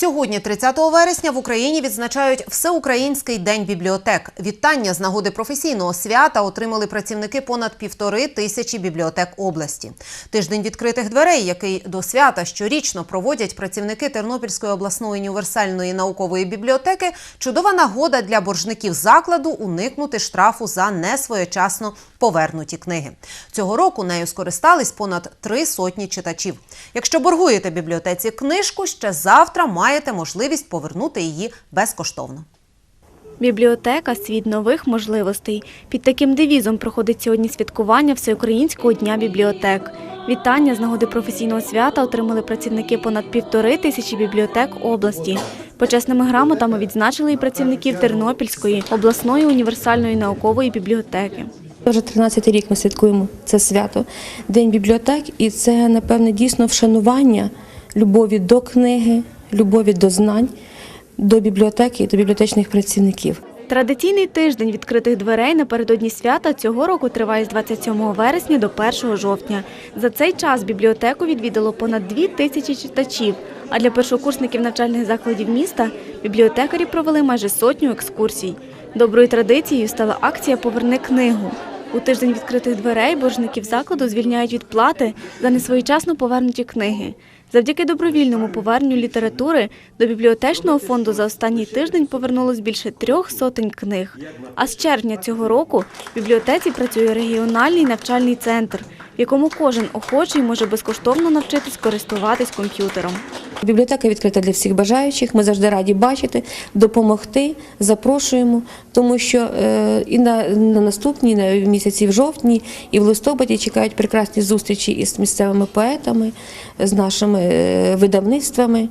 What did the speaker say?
Сьогодні, 30 вересня, в Україні відзначають Всеукраїнський день бібліотек. Вітання з нагоди професійного свята отримали працівники понад півтори тисячі бібліотек області. Тиждень відкритих дверей, який до свята щорічно проводять працівники Тернопільської обласної універсальної наукової бібліотеки, чудова нагода для боржників закладу уникнути штрафу за несвоєчасно повернуті книги. Цього року нею скористались понад три сотні читачів. Якщо боргуєте бібліотеці книжку, ще завтра маєте можливість повернути її безкоштовно. Бібліотека світ нових можливостей. Під таким девізом проходить сьогодні святкування Всеукраїнського дня бібліотек. Вітання з нагоди професійного свята отримали працівники понад півтори тисячі бібліотек області. Почесними грамотами відзначили і працівників Тернопільської обласної універсальної наукової бібліотеки. Вже 13 рік ми святкуємо це свято, День бібліотек, і це, напевне, дійсно вшанування любові до книги, любові до знань, до бібліотеки і до бібліотечних працівників. Традиційний тиждень відкритих дверей напередодні свята цього року триває з 27 вересня до 1 жовтня. За цей час бібліотеку відвідало понад дві тисячі читачів. А для першокурсників навчальних закладів міста бібліотекарі провели майже сотню екскурсій. Доброю традицією стала акція Поверни книгу. У тиждень відкритих дверей боржників закладу звільняють від плати за несвоєчасно повернуті книги. Завдяки добровільному поверненню літератури до бібліотечного фонду за останній тиждень повернулось більше трьох сотень книг. А з червня цього року в бібліотеці працює регіональний навчальний центр, якому кожен охочий може безкоштовно навчитись користуватись комп'ютером. Бібліотека відкрита для всіх бажаючих. Ми завжди раді бачити, допомогти, запрошуємо, тому що е, і на, на наступні на місяці в жовтні і в листопаді чекають прекрасні зустрічі із місцевими поетами, з нашими е, видавництвами.